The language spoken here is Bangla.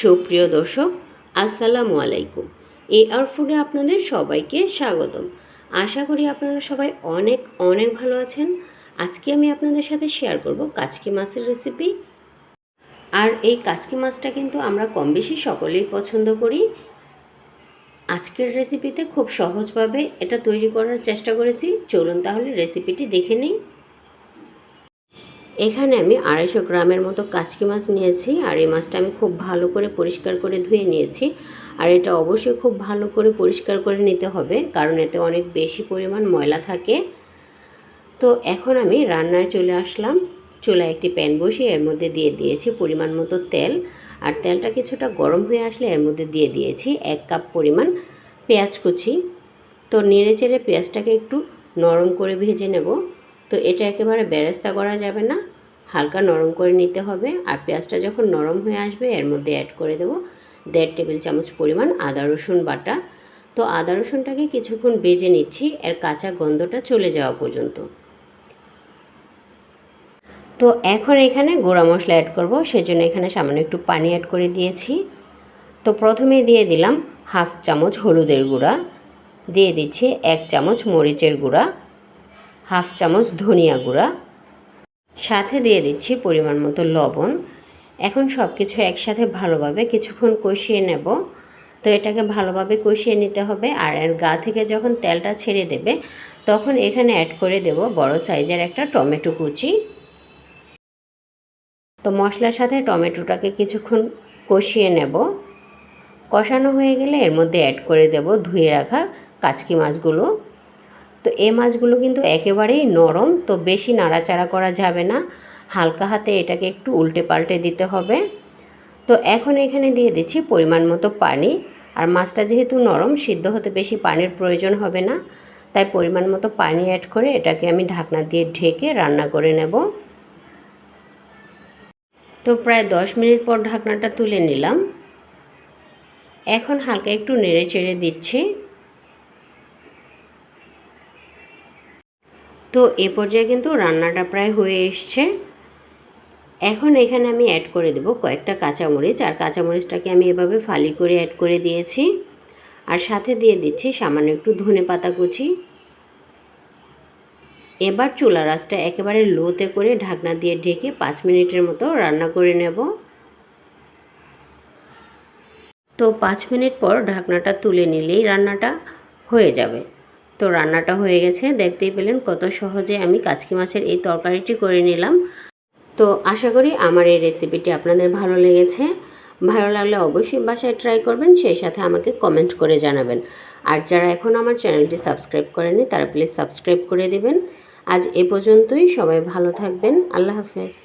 সুপ্রিয় দর্শক, আসসালামু আলাইকুম। এ আর ফুডে আপনাদের সবাইকে স্বাগতম। আশা করি আপনারা সবাই অনেক অনেক ভালো আছেন। আজকে আমি আপনাদের সাথে শেয়ার করব কাচকি মাছের রেসিপি আর এই কাচকি মাছটা কিন্তু আমরা কম বেশি সকলেই পছন্দ করি। আজকের রেসিপিতে খুব সহজভাবে এটা তৈরি করার চেষ্টা করেছি। চলুন তাহলে রেসিপিটি দেখে নিই। এখানে আমি আড়াইশো গ্রামের মতো কাচকি মাছ নিয়েছি, আর এই মাছটা আমি খুব ভালো করে পরিষ্কার করে ধুয়ে নিয়েছি। আর এটা অবশ্যই খুব ভালো করে পরিষ্কার করে নিতে হবে, কারণ এতে অনেক বেশি পরিমাণ ময়লা থাকে। তো এখন আমি রান্নায় চলে আসলাম। চুলায় একটি প্যান বসিয়ে এর মধ্যে দিয়ে দিয়েছি পরিমাণ মতো তেল, আর তেলটা কিছুটা গরম হয়ে আসলে এর মধ্যে দিয়ে দিয়েছি এক কাপ পরিমাণ পেঁয়াজ কুচি। তো নেড়ে চেড়ে পেঁয়াজটাকে একটু নরম করে ভেজে নেব। তো এটা একেবারে বেরেস্তা করা যাবে না। হালকা নরম করে নিতে হবে আর পেঁয়াজটা যখন নরম হয়ে আসবে এর মধ্যে অ্যাড করে দেব দেড় টেবিল চামচ পরিমাণ আদা, রসুন বাটা। তো আদা, রসুনটাকে কিছুক্ষণ বেজে নিচ্ছি, এর কাঁচা গন্ধটা চলে যাওয়া পর্যন্ত। তো এখন এখানে গুঁড়া মশলা অ্যাড করব, সেজন্য এখানে সামান্য একটু পানি অ্যাড করে দিয়েছি। তো প্রথমে দিয়ে দিলাম হাফ চামচ হলুদের গুঁড়া, দিয়ে দিচ্ছি এক চামচ মরিচের গুঁড়া। হাফ চামচ ধনিয়া গুঁড়া, সাথে দিয়ে দিচ্ছি পরিমাণ মতো লবণ। এখন সব কিছু একসাথে ভালোভাবে কিছুক্ষণ কষিয়ে নেব। তো এটাকে ভালোভাবে কষিয়ে নিতে হবে আর এর গা থেকে যখন তেলটা ছেড়ে দেবে, তখন এখানে অ্যাড করে দেব বড় সাইজের একটা টমেটো কুচি। তো মশলার সাথে টমেটোটাকে কিছুক্ষণ কষিয়ে নেব। কষানো হয়ে গেলে এর মধ্যে অ্যাড করে দেব ধুয়ে রাখা কাচকি মাছগুলো। তো এই মাছগুলো কিন্তু একেবারেই নরম, তো বেশি নাড়াচাড়া করা যাবে না। হালকা হাতে এটাকে একটু উল্টে পাল্টে দিতে হবে। তো এখন এখানে দিয়ে দিচ্ছি পরিমাণ মতো পানি। আর মাছটা যেহেতু নরম, সিদ্ধ হতে বেশি পানির প্রয়োজন হবে না। তাই পরিমাণ মতো পানি অ্যাড করে এটাকে আমি ঢাকনা দিয়ে ঢেকে রান্না করে নেব। তো প্রায় দশ মিনিট পর ঢাকনাটা তুলে নিলাম। এখন হালকা একটু নেড়ে চেড়ে দিচ্ছি। তো এ পর্যায়ে কিন্তু রান্নাটা প্রায় হয়ে এসছে। এখন এখানে আমি অ্যাড করে দেব কয়েকটা কাঁচামরিচ, আর কাঁচামরিচটাকে আমি এভাবে ফালি করে অ্যাড করে দিয়েছি। আর সাথে দিয়ে দিচ্ছি সামান্য একটু ধনে পাতা কুচি। এবার চুলা রাসটা একেবারে লোতে করে ঢাকনা দিয়ে ঢেকে পাঁচ মিনিটের মতো রান্না করে নেব। তো পাঁচ মিনিট পর ঢাকনাটা তুলে নিলেই রান্নাটা হয়ে যাবে। তো রান্নাটা হয়ে গেছে। দেখতেই পেলেন কত সহজে আমি কাচকি মাছের এই তরকারিটি করে নিলাম। তো আশা করি আমার এই রেসিপিটি আপনাদের ভালো লেগেছে। ভালো লাগলে অবশ্যই বাসায় ট্রাই করবেন, সেই সাথে আমাকে কমেন্ট করে জানাবেন। আর যারা এখন আমার চ্যানেলটি সাবস্ক্রাইব করেনি তারা প্লিজ সাবস্ক্রাইব করে দেবেন। আজ এ পর্যন্তই, সবাই ভালো থাকবেন। আল্লাহ হাফেজ।